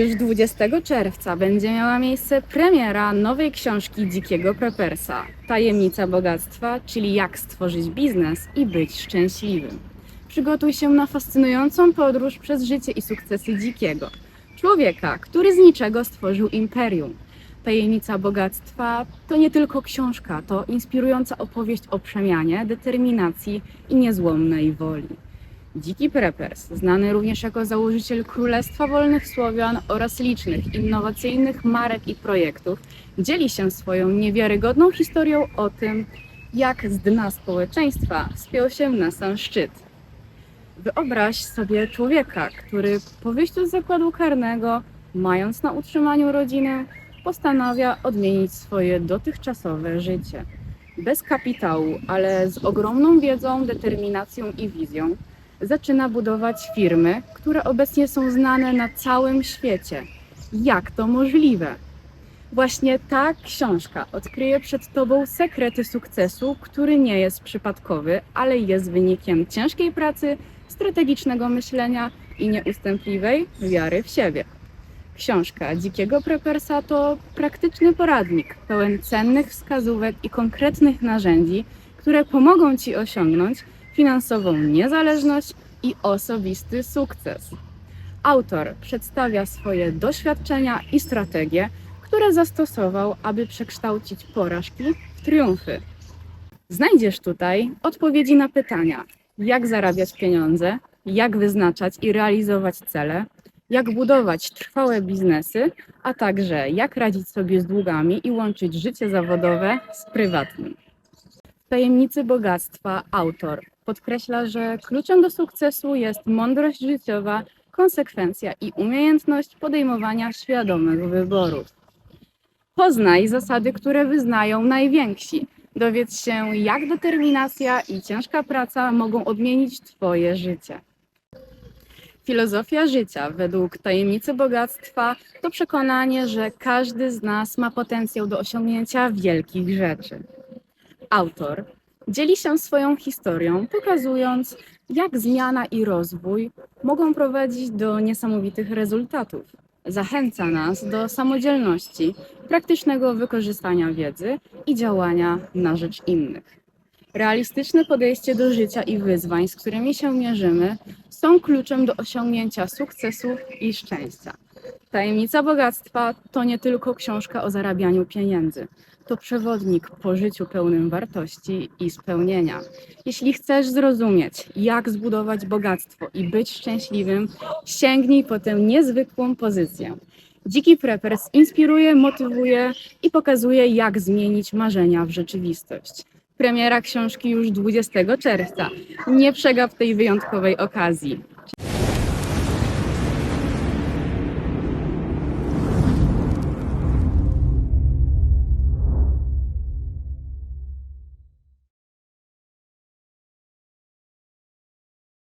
Już 20 czerwca będzie miała miejsce premiera nowej książki Dzikiego Prepersa Tajemnica bogactwa, czyli jak stworzyć biznes i być szczęśliwym. Przygotuj się na fascynującą podróż przez życie i sukcesy Dzikiego, człowieka, który z niczego stworzył imperium. Tajemnica bogactwa to nie tylko książka, to inspirująca opowieść o przemianie, determinacji i niezłomnej woli. Dziki Preppers, znany również jako założyciel Królestwa Wolnych Słowian oraz licznych innowacyjnych marek i projektów, dzieli się swoją niewiarygodną historią o tym, jak z dna społeczeństwa wspiął się na sam szczyt. Wyobraź sobie człowieka, który po wyjściu z zakładu karnego, mając na utrzymaniu rodzinę, postanawia odmienić swoje dotychczasowe życie. Bez kapitału, ale z ogromną wiedzą, determinacją i wizją, zaczyna budować firmy, które obecnie są znane na całym świecie. Jak to możliwe? Właśnie ta książka odkryje przed Tobą sekrety sukcesu, który nie jest przypadkowy, ale jest wynikiem ciężkiej pracy, strategicznego myślenia i nieustępliwej wiary w siebie. Książka Dzikiego Prepersa to praktyczny poradnik pełen cennych wskazówek i konkretnych narzędzi, które pomogą Ci osiągnąć finansową niezależność i osobisty sukces. Autor przedstawia swoje doświadczenia i strategie, które zastosował, aby przekształcić porażki w triumfy. Znajdziesz tutaj odpowiedzi na pytania: jak zarabiać pieniądze, jak wyznaczać i realizować cele, jak budować trwałe biznesy, a także jak radzić sobie z długami i łączyć życie zawodowe z prywatnym. Tajemnicy bogactwa autor podkreśla, że kluczem do sukcesu jest mądrość życiowa, konsekwencja i umiejętność podejmowania świadomych wyborów. Poznaj zasady, które wyznają najwięksi. Dowiedz się, jak determinacja i ciężka praca mogą odmienić Twoje życie. Filozofia życia według tajemnicy bogactwa to przekonanie, że każdy z nas ma potencjał do osiągnięcia wielkich rzeczy. Autor dzieli się swoją historią, pokazując, jak zmiana i rozwój mogą prowadzić do niesamowitych rezultatów. Zachęca nas do samodzielności, praktycznego wykorzystania wiedzy i działania na rzecz innych. Realistyczne podejście do życia i wyzwań, z którymi się mierzymy, są kluczem do osiągnięcia sukcesu i szczęścia. Tajemnica bogactwa to nie tylko książka o zarabianiu pieniędzy. To przewodnik po życiu pełnym wartości i spełnienia. Jeśli chcesz zrozumieć, jak zbudować bogactwo i być szczęśliwym, sięgnij po tę niezwykłą pozycję. Dziki Preppers inspiruje, motywuje i pokazuje, jak zmienić marzenia w rzeczywistość. Premiera książki już 20 czerwca. Nie przegap tej wyjątkowej okazji.